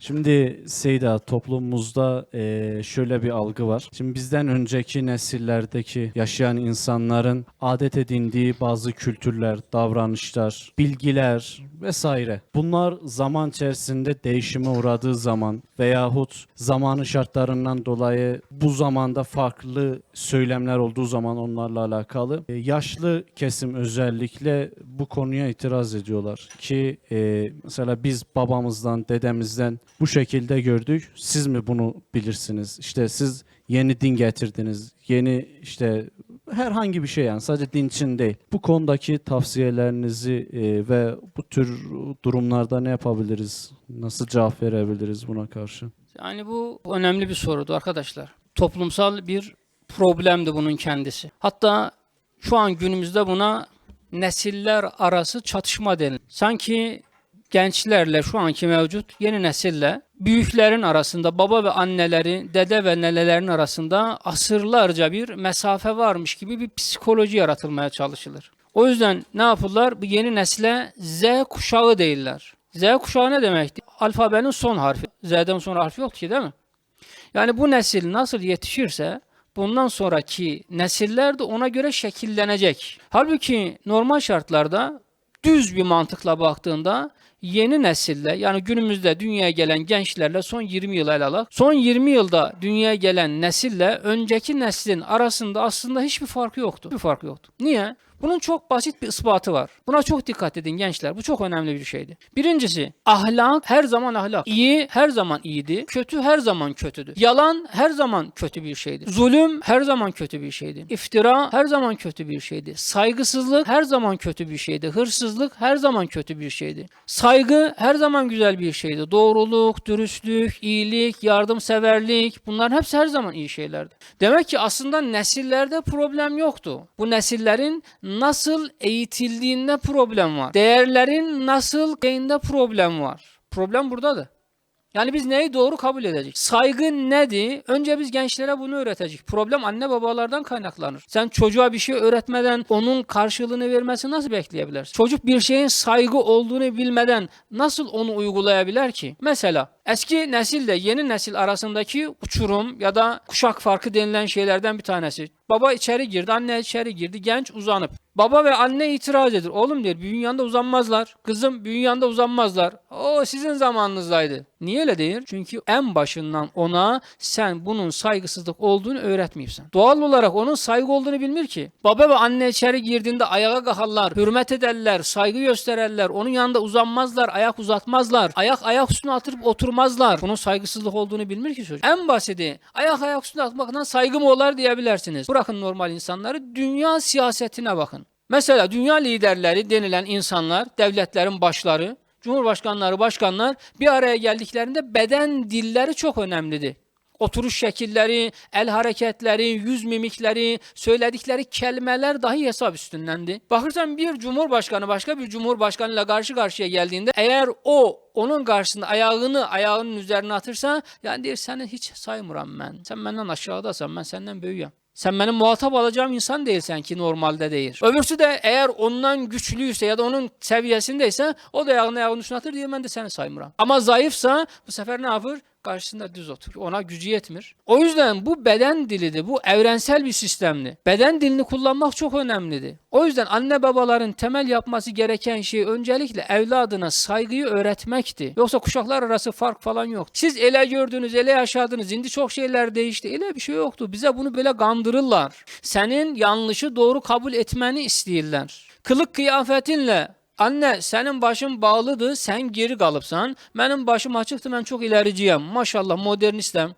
Şimdi Seyda toplumumuzda eee, şöyle bir algı var. Şimdi bizden önceki nesillerdeki yaşayan insanların adet edindiği bazı kültürler, davranışlar, bilgiler vesaire. Bunlar zaman içerisinde değişime uğradığı zaman veyahut zamanın şartlarından dolayı bu zamanda farklı söylemler olduğu zaman onlarla alakalı e, yaşlı kesim özellikle bu konuya itiraz ediyorlar ki e, mesela biz babamızdan dedemizden bu şekilde gördük siz mi bunu bilirsiniz işte siz yeni din getirdiniz yeni işte herhangi bir şey yani sadece din için değil. Bu konudaki tavsiyelerinizi e, ve bu tür durumlarda ne yapabiliriz? Nasıl cevap verebiliriz buna karşı? Yani bu önemli bir sorudu arkadaşlar. Toplumsal bir problemdi bunun kendisi. Hatta şu an günümüzde buna nesiller arası çatışma denilir. Sanki gençlerle şu anki mevcut yeni nesille büyüklerin arasında baba ve anneleri, dede ve nenelerin arasında asırlarca bir mesafe varmış gibi bir psikoloji yaratılmaya çalışılır. O yüzden ne yapırlar? Bu yeni nesle Z kuşağı değiller. Z kuşağı ne demekti? Alfabenin son harfi. Z'den sonra harfi yok ki değil mi? Yani bu nesil nasıl yetişirse bundan sonraki nesiller de ona göre şekillenecek. Halbuki normal şartlarda düz bir mantıkla baktığında yeni nesille yani günümüzde dünyaya gelen gençlerle son 20 yıl ele alak. Son 20 yılda dünyaya gelen nesille önceki neslin arasında aslında hiçbir farkı yoktu. Bir farkı yoktu. Niye? Bunun çok basit bir ispatı var. Buna çok dikkat edin gençler. Bu çok önemli bir şeydi. Birincisi ahlak her zaman ahlak. İyi her zaman iyiydi. Kötü her zaman kötüdü. Yalan her zaman kötü bir şeydi. Zulüm her zaman kötü bir şeydi. İftira her zaman kötü bir şeydi. Saygısızlık her zaman kötü bir şeydi. Hırsızlık her zaman kötü bir şeydi. Saygı her zaman güzel bir şeydi. Doğruluk, dürüstlük, iyilik, yardımseverlik bunların hepsi her zaman iyi şeylerdi. Demek ki aslında nesillerde problem yoktu. Bu nesillerin nasıl eğitildiğinde problem var. Değerlerin nasıl şeyinde problem var. Problem buradadır. Yani biz neyi doğru kabul edecek? Saygı nedir? Önce biz gençlere bunu öğretecek. Problem anne babalardan kaynaklanır. Sen çocuğa bir şey öğretmeden onun karşılığını vermesi nasıl bekleyebilirsin? Çocuk bir şeyin saygı olduğunu bilmeden nasıl onu uygulayabilir ki? Mesela eski nesille yeni nesil arasındaki uçurum ya da kuşak farkı denilen şeylerden bir tanesi. Baba içeri girdi, anne içeri girdi, genç uzanıp. Baba ve anne itiraz edir. Oğlum der büyüğün yanında uzanmazlar. Kızım büyüğün yanında uzanmazlar. O sizin zamanınızdaydı. Niye öyle değil? Çünkü en başından ona sen bunun saygısızlık olduğunu öğretmiyorsun. Doğal olarak onun saygı olduğunu bilmir ki. Baba ve anne içeri girdiğinde ayağa kalkarlar, hürmet ederler, saygı gösterirler. Onun yanında uzanmazlar, ayak uzatmazlar. Ayak ayak üstüne atırıp oturmazlar. Bunun saygısızlık olduğunu bilmir ki çocuk. En basiti ayak ayak üstüne atmaktan saygı mı olar diyebilirsiniz. Bırakın normal insanları dünya siyasetine bakın. Mesela dünya liderleri denilen insanlar, devletlerin başları, cumhurbaşkanları, başkanlar bir araya geldiklerinde beden dilleri çok önemlidir. Oturuş şekilleri, el hareketleri, yüz mimikleri, söyledikleri kelimeler dahi hesap üstündendi. Bakırsan bir cumhurbaşkanı başka bir cumhurbaşkanıyla karşı karşıya geldiğinde eğer o onun karşısında ayağını ayağının üzerine atırsa yani der seni hiç saymıram ben. Sen benden aşağıdasan ben senden büyüğüm. Sen benim muhatap alacağım insan değilsen ki normalde değil. Öbürsü de eğer ondan güçlüyse ya da onun seviyesindeyse o da ayağını ayağının üstüne atır diye ben de seni saymıram. Ama zayıfsa bu sefer ne yapar? Karşısında düz otur. Ona gücü yetmir. O yüzden bu beden dilidir. Bu evrensel bir sistemdi. Beden dilini kullanmak çok önemlidir. O yüzden anne babaların temel yapması gereken şey öncelikle evladına saygıyı öğretmekti. Yoksa kuşaklar arası fark falan yok. Siz ele gördünüz, ele yaşadınız. Şimdi çok şeyler değişti. Ele bir şey yoktu. Bize bunu böyle kandırırlar. Senin yanlışı doğru kabul etmeni istiyorlar. Kılık kıyafetinle Anne senin başın bağlıdır, sen geri kalıpsan. Benim başım açıktı, ben çok ilericiyim. Maşallah modernistem.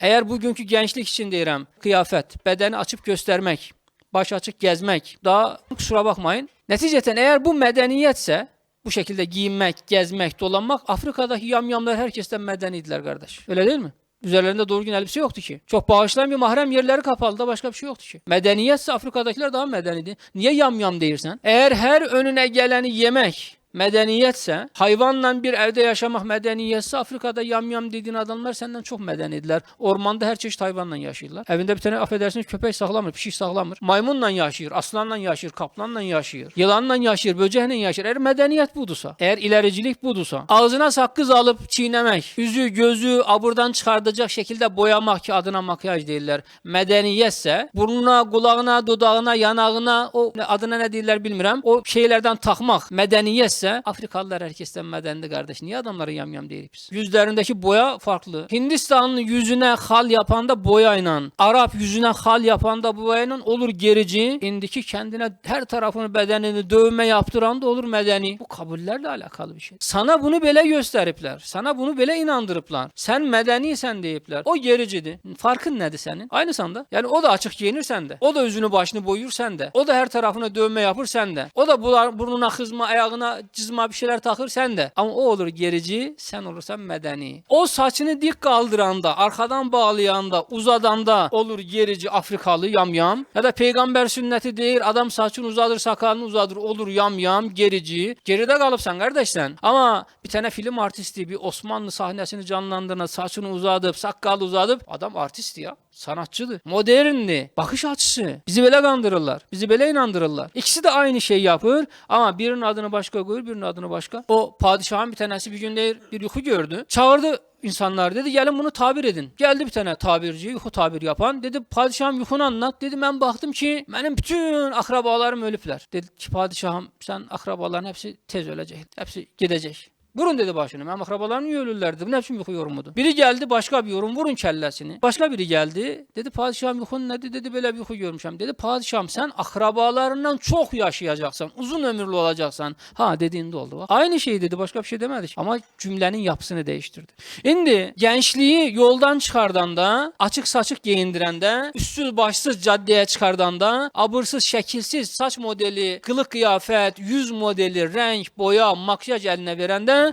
Eğer bugünkü gençlik için deyirəm, kıyafet, bedeni açıp göstermek, baş açık gezmek, daha kusura bakmayın. Neticeten eğer bu medeniyetse, bu şekilde giyinmek, gezmek, dolanmak, Afrika'daki yamyamlar herkesten medeniydiler kardeş. Öyle değil mi? Üzerlerinde doğru elbise yoktu ki. Çok bağışlayan bir mahrem yerleri kapalı da başka bir şey yoktu ki. Medeniyetse Afrika'dakiler daha medeniydi. Niye yamyam değilsen? Eğer her önüne geleni yemek medeniyetse, hayvanla bir evde yaşamak medeniyetse Afrika'da yamyam dediğin adamlar senden çok medenidiler. Ormanda her çeşit hayvanla yaşıyorlar. Evinde bir tane affedersiniz köpek saklamır, pişik saklamır. Maymunla yaşıyor, aslanla yaşıyor, kaplanla yaşıyor, yılanla yaşıyor, böcekle yaşıyor. Eğer medeniyet budursa, eğer ilericilik budursa, ağzına sakız alıp çiğnemek, yüzü gözü aburdan çıkartacak şekilde boyamak ki adına makyaj değiller. Medeniyetse burnuna, kulağına, dudağına, yanağına o adına ne değiller bilmirəm. O şeylerden takmak medeniyetse Afrikalılar herkesten medenidir kardeş. Niye adamları yamyam değiliz biz? Yüzlerindeki boya farklı. Hindistan'ın yüzüne hal yapanda boyayla, Arap yüzüne hal yapanda boyayla olur gerici. Indiki kendine her tarafını bedenini dövme yaptıran da olur medeni. Bu kabullerle alakalı bir şey. Sana bunu böyle gösteripler. Sana bunu böyle inandırıplar. Sen medeniysen deyipler. O gericidir. Farkın nedir senin? Aynı sanda. Yani o da açık giyinir sen de. O da yüzünü başını boyur sen de. O da her tarafına dövme yapır sen de. O da burnuna kızma, ayağına cızma bir şeyler takır sen de. Ama o olur gerici, sen olursan medeni. O saçını dik kaldıranda, arkadan bağlayanda, uzadanda olur gerici Afrikalı yamyam. Ya da peygamber sünneti değil, adam saçını uzadır, sakalını uzadır, olur yamyam, gerici. Geride kalıpsan kardeş sen. Ama bir tane film artisti bir Osmanlı sahnesini canlandıran saçını uzatıp, sakalı uzatıp adam artist ya. Sanatçıdır. Moderndi. Bakış açısı. Bizi böyle kandırırlar. Bizi böyle inandırırlar. İkisi de aynı şeyi yapır ama birinin adını başka koyur, birinin adını başka. O padişahın bir tanesi bir gün bir yuhu gördü. Çağırdı insanlar dedi gelin bunu tabir edin. Geldi bir tane tabirci, yuhu tabir yapan. Dedi padişahım yuhunu anlat. Dedi ben baktım ki benim bütün akrabalarım ölüpler. Dedi ki padişahım sen akrabaların hepsi tez ölecek. Hepsi gidecek. Vurun dedi başını. Benim akrabalarım niye ölürlerdi? Bu ne biçim yuhu yorumudu? Biri geldi başka bir yorum. Vurun kellesini. Başka biri geldi. Dedi padişahım yuhun nedir? Dedi böyle bir yuhu görmüşüm. Dedi padişahım sen akrabalarından çok yaşayacaksan, uzun ömürlü olacaksan. Ha dediğinde oldu. Bak. Aynı şey dedi. Başka bir şey demedi. Ama cümlenin yapısını değiştirdi. Şimdi gençliği yoldan çıkardanda, açık saçık giyindirende, üstsüz başsız caddeye çıkardanda, abırsız şekilsiz saç modeli, kılık kıyafet, yüz modeli, renk, boya, makyaj eline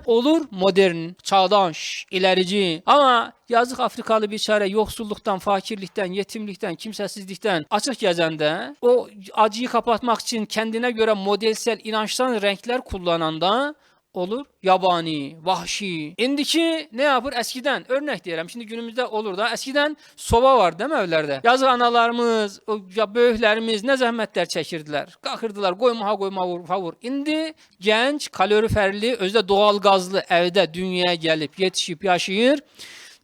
olur modern, çağdaş, ilerici. Ama yazık Afrikalı bir çare yoksulluktan, fakirlikten, yetimlikten, kimsesizlikten açık gezende o acıyı kapatmak için kendine göre modelsel inançtan renkler kullananda olur yabani, vahşi. İndiki ne yapır? Eskiden örnek diyelim. Şimdi günümüzde olur da eskiden soba var değil mi evlerde? Yazık analarımız, ya böyüklerimiz ne zahmetler çekirdiler. Kalkırdılar koyma koyma vur vur. İndi genç, kaloriferli, özde doğal gazlı evde dünyaya gelip yetişip yaşayır.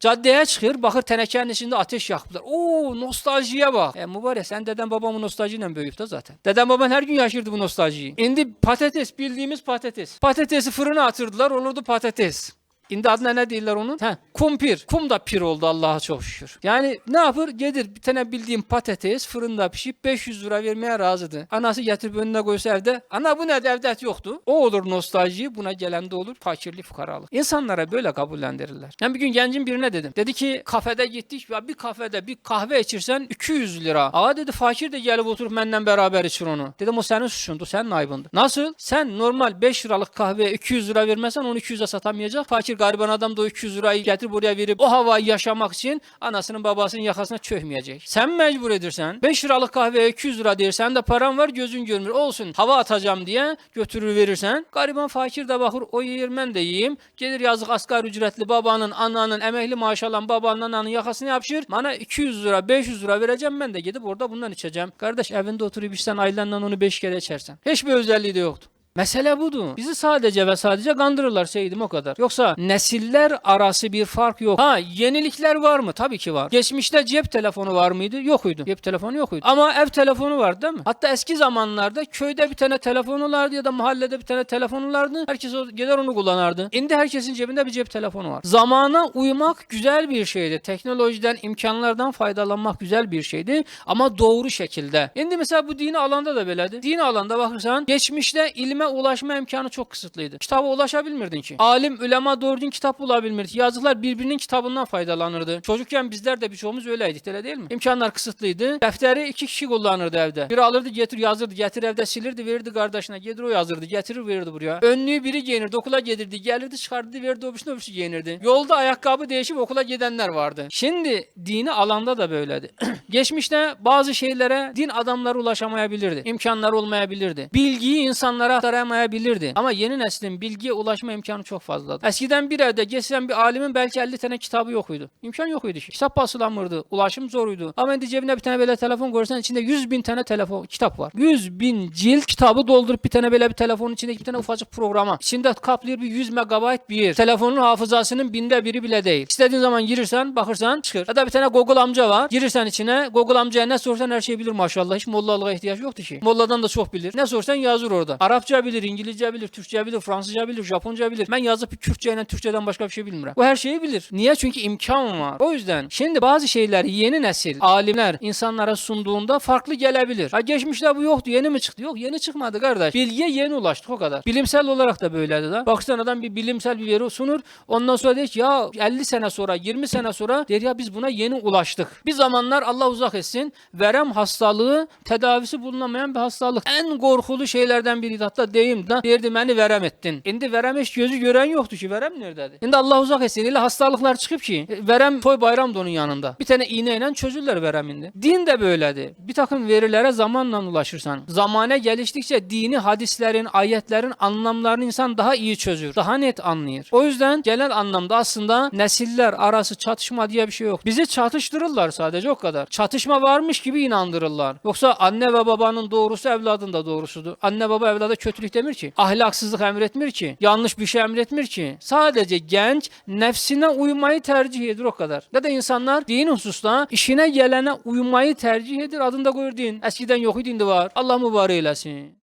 Caddeye çıkır, bakır tenekenin içinde ateş yakıplar. Oo nostaljiye bak. E mübarek sen deden babamın nostaljiyle büyüyüp de zaten. Deden baban her gün yaşırdı bu nostaljiyi. Şimdi patates bildiğimiz patates. Patatesi fırına atırdılar olurdu patates. Şimdi adına ne değiller onun? He, kumpir. Kum da pir oldu Allah'a çok şükür. Yani ne yapır? Gelir bir tane bildiğim patates fırında pişip 500 lira vermeye razıdı. Anası getirip önüne koysa evde. Ana bu ne evde yoktu. O olur nostalji. Buna gelen de olur fakirlik fukaralık. İnsanlara böyle kabullendirirler. Ben bir gün gencin birine dedim. Dedi ki kafede gittik. Ya bir kafede bir kahve içirsen 200 lira. Aa dedi fakir de gelip oturup benden beraber içir onu. Dedim o senin suçundu. Senin aybındı. Nasıl? Sen normal 5 liralık kahveye 200 lira vermesen onu 200'e satamayacak. Fakir gariban adam da o 200 lirayı getir buraya verip o havayı yaşamak için anasının babasının yakasına çökmeyecek. Sen mecbur edirsen 5 liralık kahveye 200 lira dersen de paran var gözün görmür olsun hava atacağım diye götürür verirsen gariban fakir de bakır o yer ben de yiyeyim. Gelir yazık asgari ücretli babanın ananın emekli maaş alan babanın ananın yakasına yapışır. Bana 200 lira 500 lira vereceğim ben de gidip orada bundan içeceğim. Kardeş evinde oturup içsen ailenle onu 5 kere içersen. Hiçbir özelliği de yoktu. Mesele budur. Bizi sadece ve sadece kandırırlar Seydim o kadar. Yoksa nesiller arası bir fark yok. Ha yenilikler var mı? Tabii ki var. Geçmişte cep telefonu var mıydı? Yokuydu. Cep telefonu yokuydu. Ama ev telefonu vardı değil mi? Hatta eski zamanlarda köyde bir tane telefonu vardı ya da mahallede bir tane telefonu vardı. Herkes gider onu kullanırdı. Şimdi herkesin cebinde bir cep telefonu var. Zamana uymak güzel bir şeydi. Teknolojiden, imkanlardan faydalanmak güzel bir şeydi. Ama doğru şekilde. Şimdi mesela bu dini alanda da böyledir. Dini alanda bakırsan geçmişte ilme ulaşma imkanı çok kısıtlıydı. Kitaba ulaşabilmirdin ki. Alim, ulema doğru kitap bulabilmirdi. Yazılar birbirinin kitabından faydalanırdı. Çocukken bizler de birçoğumuz öyleydik öyle değil mi? İmkanlar kısıtlıydı. Defteri iki kişi kullanırdı evde. Biri alırdı getir yazırdı. Getir evde silirdi verirdi kardeşine. Getir o yazırdı. Getirir verirdi buraya. Önlüğü biri giyinirdi. Okula gelirdi. Gelirdi çıkardı verirdi öbürsüne öbürsü giyinirdi. Yolda ayakkabı değişip okula gidenler vardı. Şimdi dini alanda da böyleydi. Geçmişte bazı şeylere din adamları ulaşamayabilirdi. İmkanlar olmayabilirdi. Bilgiyi insanlara varamayabilirdi. Ama yeni neslin bilgiye ulaşma imkanı çok fazladır. Eskiden bir evde geçsen bir alimin belki 50 tane kitabı yokuydu. İmkan yok idi. Kitap basılamırdı. Ulaşım zoruydu. Ama şimdi cebine bir tane böyle telefon görsen içinde 100 bin tane telefon kitap var. 100 bin cilt kitabı doldurup bir tane böyle bir telefonun içindeki bir tane ufacık programa. İçinde kaplıyor bir 100 megabayt bir yer. Telefonun hafızasının binde biri bile değil. İstediğin zaman girirsen bakırsan çıkır. Ya da bir tane Google amca var. Girirsen içine Google amcaya ne sorsan her şeyi bilir maşallah. Hiç mollalığa ihtiyaç yoktu ki. Molladan da çok bilir. Ne sorsan yazır orada. Arapça bilir, İngilizce bilir, Türkçe bilir, Fransızca bilir, Japonca bilir. Ben yazıp Kürtçe ile Türkçeden başka bir şey bilmiyorum. Bu her şeyi bilir. Niye? Çünkü imkan var. O yüzden şimdi bazı şeyler yeni nesil, alimler insanlara sunduğunda farklı gelebilir. Ha geçmişte bu yoktu. Yeni mi çıktı? Yok yeni çıkmadı kardeş. Bilgiye yeni ulaştık o kadar. Bilimsel olarak da böyleydi da. Baksan adam bir bilimsel bir veri sunur. Ondan sonra der ki ya 50 sene sonra 20 sene sonra der ya biz buna yeni ulaştık. Bir zamanlar Allah uzak etsin verem hastalığı tedavisi bulunamayan bir hastalık. En korkulu şeylerden biriydi. Hatta deyim de derdi beni verem ettin. Şimdi verem hiç gözü gören yoktu ki verem nerededir? Şimdi Allah uzak etsin. Öyle hastalıklar çıkıp ki e, verem toy bayram da onun yanında. Bir tane iğneyle çözürler vereminde. Din de böyledir. Bir takım verilere zamanla ulaşırsan. Zamane geliştikçe dini hadislerin, ayetlerin anlamlarını insan daha iyi çözür. Daha net anlayır. O yüzden genel anlamda aslında nesiller arası çatışma diye bir şey yok. Bizi çatıştırırlar sadece o kadar. Çatışma varmış gibi inandırırlar. Yoksa anne ve babanın doğrusu evladın da doğrusudur. Anne baba evlada kötülük demir ki. Ahlaksızlık emretmir ki. Yanlış bir şey emretmir ki. Sadece genç nefsine uymayı tercih eder o kadar. Ya da insanlar din hususta işine gelene uymayı tercih eder. Adında koyur din. Eskiden yok idi indi var. Allah mübarek eylesin.